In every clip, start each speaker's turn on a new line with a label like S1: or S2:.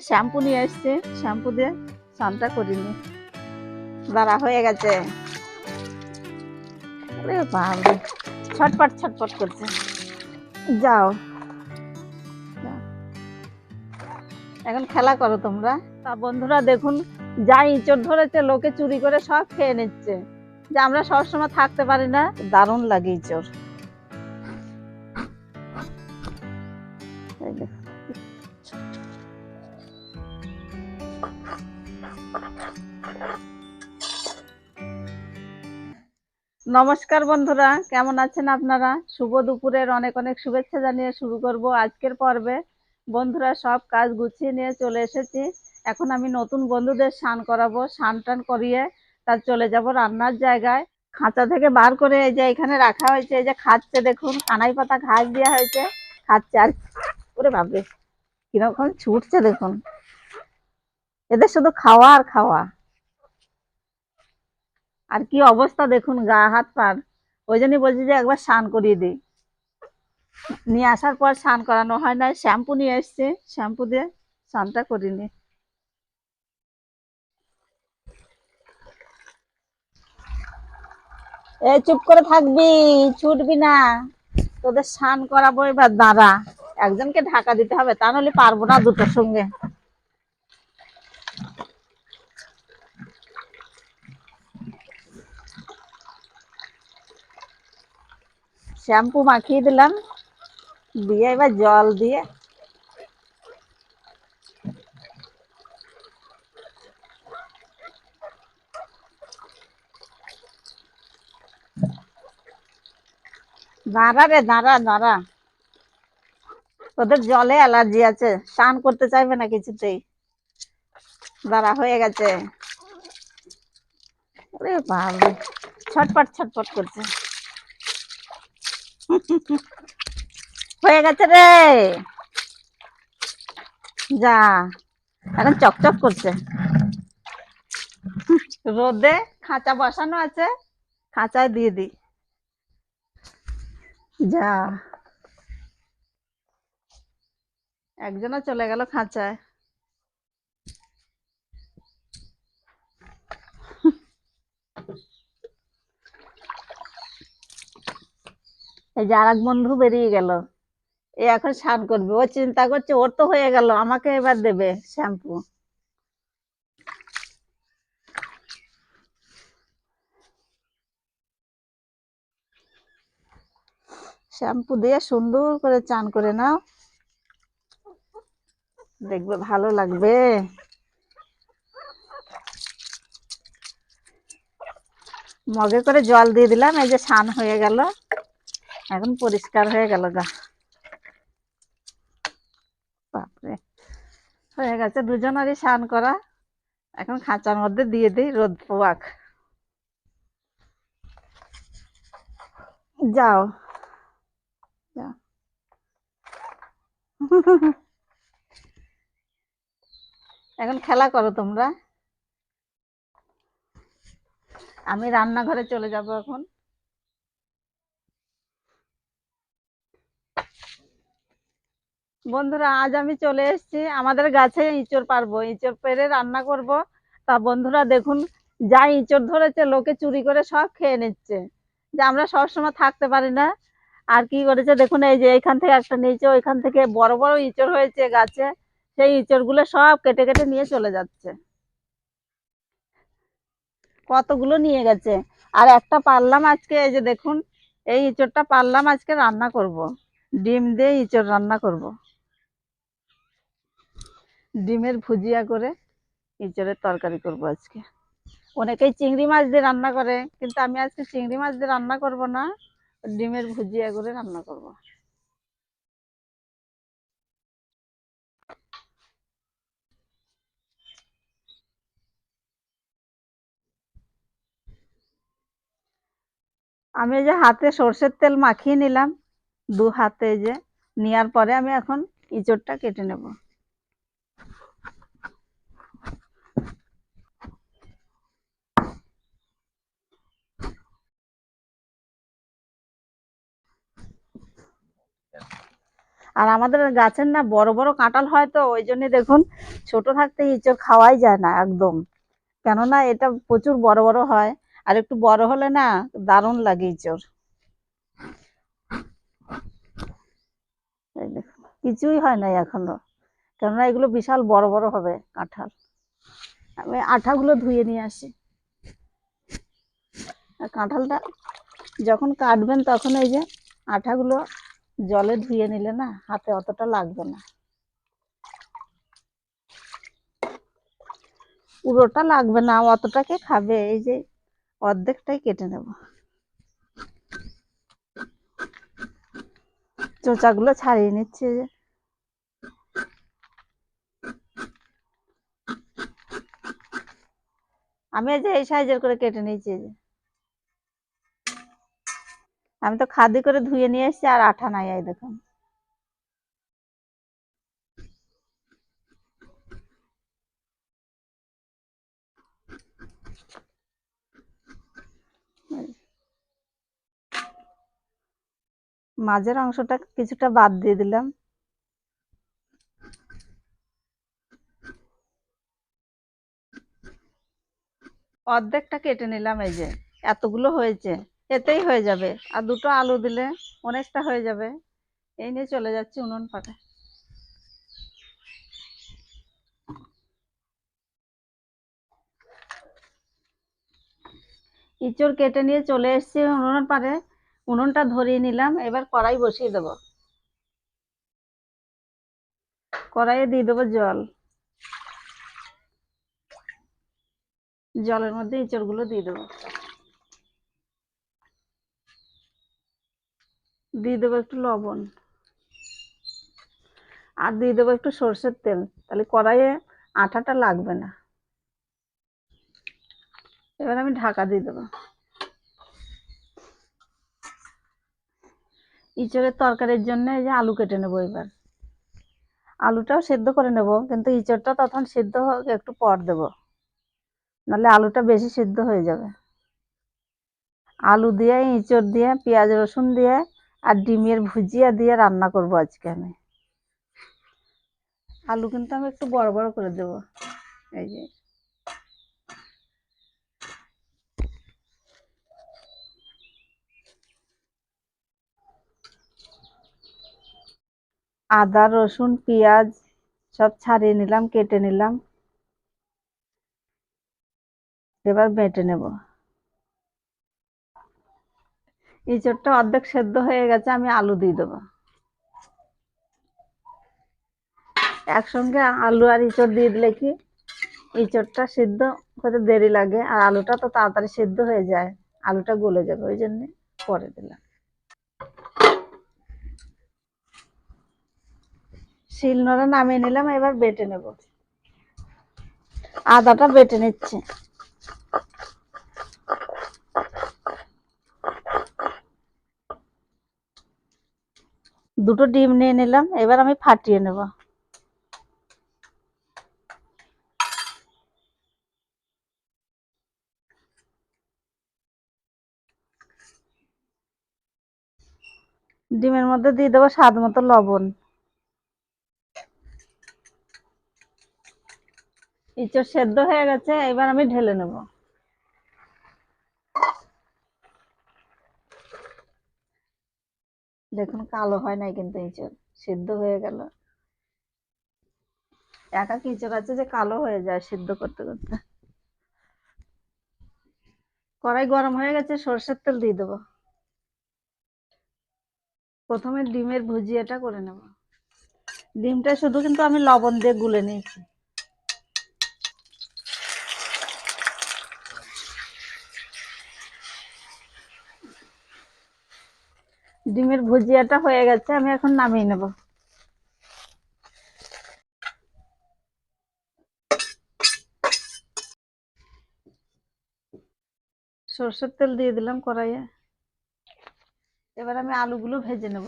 S1: Shampoo নিয়ে এসছি shampoo দিয়ে স্নানটা করিনি। দাঁড়া, হয়ে গেছে। ছটপট ছটপট করছে। যাও। যাও। এখন খেলা করো তোমরা। তা বন্ধুরা দেখুন, যা ইঁচড় ধরেছে, লোকে চুরি করে সব খেয়ে নিচ্ছে। যে আমরা সবসময় থাকতে পারি না, দারুণ লাগে ইঁচড়। নমস্কার বন্ধুরা, কেমন আছেন আপনারা? শুভ দুপুরের অনেক অনেক শুভেচ্ছা জানিয়ে শুরু করব আজকের পর্বে। বন্ধুরা, সব কাজ গুছিয়ে নিয়ে চলে এসেছি। এখন আমি নতুন বন্ধুদের স্নান করাবো, স্নান টান করিয়ে তার চলে যাব রান্নার জায়গায়। খাঁচা থেকে বার করে এই যে এখানে রাখা হয়েছে, এই যে খাচ্ছে দেখুন, কানাই পাতা ঘাস দেওয়া হয়েছে, খাচ্ছে আর ওরে বাপরে, কীরকম ছুটছে দেখুন। এদের শুধু খাওয়া আর খাওয়া। আর কি অবস্থা দেখুন, গা হাত পার। ওই জন্যই বলছি যে একবার স্নান করিয়ে দিই। নিয়ে আসার পর স্নান করানো হয় না, শ্যাম্পু নিয়ে এসছি, শ্যাম্পু দিয়ে স্নানটা করিনি এই চুপ করে থাকবি, ছুটবি না। তোদের স্নান করাবো এবার, দাঁড়া। একজনকে ঢাকা দিতে হবে, তা নাহলে পারব না দুটোর সঙ্গে। শ্যাম্পু মাখিয়ে দিলাম। দিয়ে এবার জল দিয়ে। দাঁড়া রে দাঁড়া দাঁড়া ওদের জলে অ্যালার্জি আছে। স্নান করতে চাইবে না কিছুতেই। দাঁড়া হয়ে গেছে। ছটপট ছটপট করছে। হয়ে গেছে রে। যা, এখন চকচক করছে। রোদে খাঁচা বসানো আছে, খাঁচায় দিয়ে দিই। যা। একজনও চলে গেল খাঁচায়। এই যে আর বন্ধু বেরিয়ে গেল। এ এখন স্নান করবে। ও চিন্তা করছে, ওর তো হয়ে গেল, আমাকে এবার দেবে শ্যাম্পু। শ্যাম্পু দিয়ে সুন্দর করে চান করে নাও। দেখবে ভালো লাগবে। মগে করে জল দিয়ে দিলাম, এই যে স্নান হয়ে গেল। এখন পরিষ্কার হয়ে গেল গা বাপরে হয়ে গেছে দুজনেরই স্নান করা এখন খাঁচার মধ্যে দিয়ে দিই রোদ পোয়াক যাও। যাও। এখন খেলা করো তোমরা। আমি রান্নাঘরে চলে যাব এখন। বন্ধুরা, আজ আমি চলে এসেছি আমাদের গাছে ইঁচড় পারব ইঁচড় পেরে রান্না করব। তা বন্ধুরা দেখুন, যা ইঁচড় ধরেছে, লোকে চুরি করে সব খেয়ে নিচ্ছে। যে আমরা সবসময় থাকতে পারি না। আর কি করেছে, দেখুন, এই যে এখান থেকে একটা নিচে ওইখান থেকে বড় বড় ইঁচড় হয়েছে গাছে। সেই ইঁচড়গুলো সব কেটে কেটে নিয়ে চলে যাচ্ছে। কতগুলো নিয়ে গেছে। আর একটা পারলাম আজকে, এই যে দেখুন, এই ইঁচড়টা পারলাম আজকে রান্না করব। ডিম দিয়ে ইঁচড় রান্না করব। ডিমের ভুজিয়া করে ইঁচড়ের তরকারি করব আজকে। অনেকেই চিংড়ি মাছ দিয়ে রান্না করে, কিন্তু আমি আজকে চিংড়ি মাছ দিয়ে রান্না করব না, ডিমের ভুজিয়া করে রান্না করব। আমি যে হাতে সর্ষের তেল মাখিয়ে নিলাম, দু হাতে যে, নেওয়ার পরে আমি এখন ইঁচড়টা কেটে নেব। আর আমাদের গাছের না বড় বড় কাঁঠাল হয় তো, ওই জন্য দেখুন ছোট থাকতে ইঁচড় খাওয়াই যায় না একদম। কেননা এটা প্রচুর বড় বড় হয়, আর একটু বড় হলে না দারুণ লাগে ইঁচড় কিছুই হয় নাই এখনও। কেননা এগুলো বিশাল বড় বড় হবে কাঁঠাল। আমি আঠাগুলো ধুয়ে নিয়ে আসি। কাঁঠালটা যখন কাটবেন তখন এই যে আঠাগুলো জলে ধুয়ে নিলে না হাতে অতটা লাগবে না। পুরোটা লাগবে না, অতটাকে খাবে, এই যে অর্ধেকটাই কেটে নেব। চোচাগুলো ছাড়িয়ে নিচ্ছে আমি এই যে এই সাইজের করে কেটে নিয়েছি যে। আমি তো খাদি করে ধুয়ে নিয়ে এসেছি আর আঠা নাই দেখুন। মাঝের অংশটা কিছুটা বাদ দিয়ে দিলাম। অর্ধেকটা কেটে নিলাম, এই যে এতগুলো হয়েছে। এতেই হয়ে যাবে। আর দুটো আলু দিলে অনেকটা হয়ে যাবে। এই নিয়ে চলে যাচ্ছি উনুন পাটে ইঁচড় কেটে নিয়ে চলে এসেছি উনুনের পাড়ে। উনুনটা ধরিয়ে নিলাম, এবার কড়াই বসিয়ে দেবো। কড়াইয়ে দিয়ে দেবো জল। জলের মধ্যে ইঁচড়গুলো দিয়ে দেবো। দিয়ে দেবো একটু লবণ। আর দিয়ে দেবো একটু সর্ষের তেল। তাহলে কড়াইয়ে আঠাটা লাগবে না। এবার আমি ঢাকা দিয়ে দেবো। ইঁচড়ের তরকারির জন্য এই যে আলু কেটে নেব এবার। আলুটাও সেদ্ধ করে নেব, কিন্তু ইঁচড়টা তখন সেদ্ধ হোক, একটু পর দেব। নাহলে আলুটা বেশি সিদ্ধ হয়ে যাবে। আলু দিয়ে, ইঁচড় দিয়ে, পেঁয়াজ রসুন দিয়ে আর ডিমের ভুজিয়া দিয়ে রান্না করব আজকে আমি। আলু কিন্তু আমি একটু বড় বড় করে দেব। এই যে। আদা, রসুন, পেঁয়াজ সব ছাড়িয়ে নিলাম, কেটে নিলাম। এবার বেটে নেব। ইঁচড়টা অর্ধেক সেদ্ধ হয়ে গেছে, আমি আলু দিয়ে দেবো। একসঙ্গে আলু আর ইঁচড় দিয়ে দিলে কি ইঁচড়টা সিদ্ধ হতে দেরি লাগে, আর আলুটা তো তাড়াতাড়ি সিদ্ধ হয়ে যায়, আলুটা গলে যাবে, ওই জন্য পরে দিলাম। শিলনোড়া নামিয়ে নিলাম, এবার বেটে নেব। আদাটা বেটে নিচ্ছে। দুটো ডিম নিয়ে নিলাম, এবার আমি ফাটিয়ে নেব। ডিমের মধ্যে দিয়ে দেবো স্বাদ মতো লবণ। ইঁচড় সেদ্ধ হয়ে গেছে, এবার আমি ঢেলে নেব। দেখুন কালো হয় নাই কিন্তু ইঁচড় সিদ্ধ হয়ে গেল। একা ইঁচড় আছে যে কালো হয়ে যায় সিদ্ধ করতে করতে? কড়াই গরম হয়ে গেছে, সর্ষের তেল দিয়ে দেবো। প্রথমে ডিমের ভুজিয়াটা করে নেব। ডিমটা শুধু কিন্তু আমি লবণ দিয়ে গুলে নিয়েছি। ডিমের ভুজিয়াটা হয়ে গেছে, আমি এখন নামিয়ে নেব। সর্ষের তেল দিয়ে দিলাম কড়াইয়ে। এবার আমি আলুগুলো ভেজে নেব।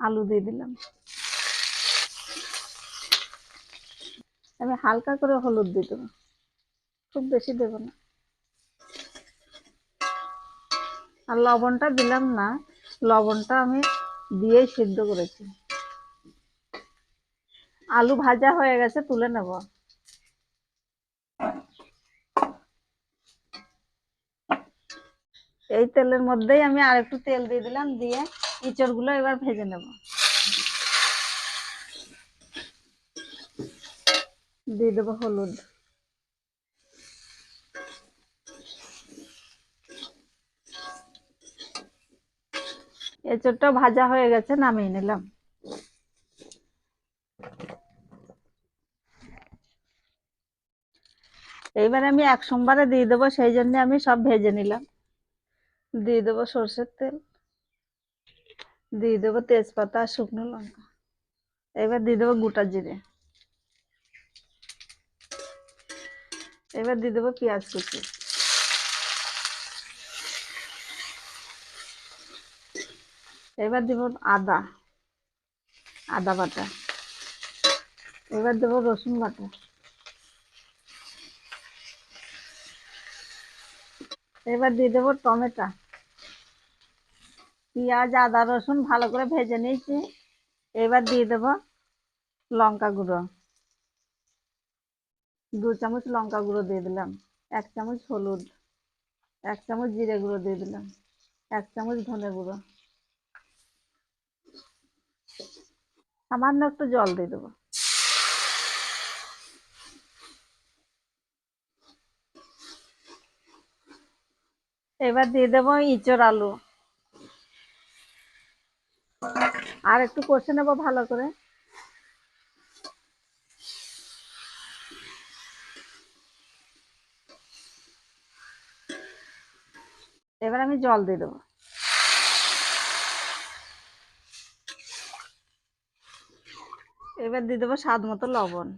S1: আলু দিয়ে দিলাম। আমি হালকা করে হলুদ দিয়ে দেবো। খুব বেশি দেবো না। আর লবণটা দিলাম না, লবণটা আমি দিয়েই সিদ্ধ করেছি। আলু ভাজা হয়ে গেছে, তুলে নেব। এই তেলের মধ্যেই আমি আর একটু তেল দিয়ে দিলাম, দিয়ে ইঁচড়গুলো এবার ভেজে নেব। দিয়ে দেবো হলুদ। এঁচড়টা ভাজা হয়ে গেছে, নামিয়ে নিলাম। এইবার আমি এক সোমবারে দিয়ে দেবো, সেই জন্য আমি সব ভেজে নিলাম। দিয়ে দেবো সর্ষের তেল, দিয়ে দেবো তেজপাতা আর শুকনো লঙ্কা। এবার দিয়ে দেবো গোটা জিরে। এবার দিয়ে দেবো পেঁয়াজ কুচি। এবার দেবো আদা আদা বাটা। এবার দেবো রসুন বাটা। এবার দিয়ে দেবো টমেটো। পেঁয়াজ, আদা, রসুন ভালো করে ভেজে নিয়েছি। এবার দিয়ে দেবো লঙ্কা গুঁড়ো। দু চামচ লঙ্কা গুঁড়ো দিয়ে দিলাম। এক চামচ হলুদ। এক চামচ জিরে গুঁড়ো দিয়ে দিলাম। এক চামচ ধনে গুঁড়ো। সামান্য একটু জল দিয়ে দেবো। এবার দিয়ে দেবো ইঁচড় আলু। আর একটু কষে নেব ভালো করে। এবার আমি জল দিয়ে দেবো। এবার দিয়ে দেবো স্বাদ মতো লবণ।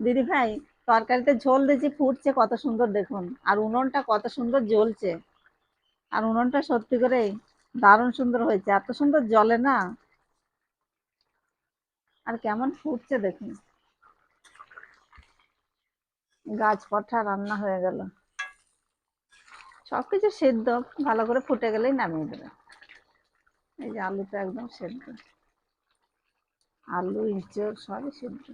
S1: দিদি ভাই, তরকারিতে ঝোল দিয়েছি ফুটছে কত সুন্দর দেখুন, আর উনুনটা কত সুন্দর জ্বলছে। আর উনুনটা সত্যি করে দারুণ সুন্দর হয়েছে, এত সুন্দর জ্বলে না। আর কেমন ফুটছে দেখুন। গাছ পঠা রান্না হয়ে গেল। সবকিছু সেদ্ধ। ভালো করে ফুটে গেলেই নামিয়ে দেবে। এই যে আলুটা একদম সেদ্ধ। আলু, ইঁচড়, সবই সেদ্ধ।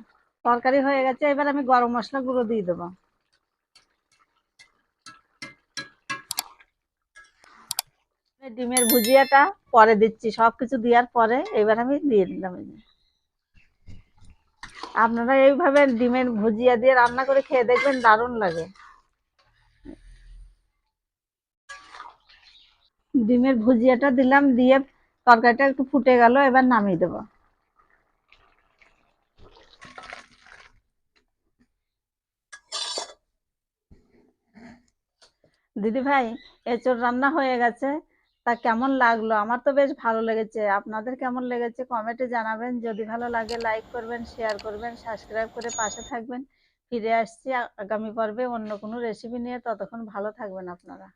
S1: তরকারি হয়ে গেছে, এবার আমি গরম মশলা গুঁড়ো দিয়ে দেবো। ডিমের ভুজিয়াটা পরে দিচ্ছি, সবকিছু দেওয়ার পরে এবার আমি দিয়ে দিলাম। আপনারা এইভাবে ডিমের ভুজিয়া দিয়ে রান্না করে খেয়ে দেখবেন দারুণ লাগে। ডিমের ভুজিয়াটা দিলাম, দিয়ে তরকারিটা একটু ফুটে গেল, এবার নামিয়ে দেবো। দিদি ভাই, এঁচড় রান্না হয়ে গেছে, তা কেমন লাগল? আমার তো বেশ ভালো লেগেছে, আপনাদের কেমন লেগেছে কমেন্টে জানাবেন, যদি ভালো লাগে লাইক করবেন শেয়ার করবেন সাবস্ক্রাইব করে পাশে থাকবেন, ফিরে আসছি আগামী পর্বে অন্য কোনো রেসিপি নিয়ে, ততক্ষণ ভালো থাকবেন আপনারা।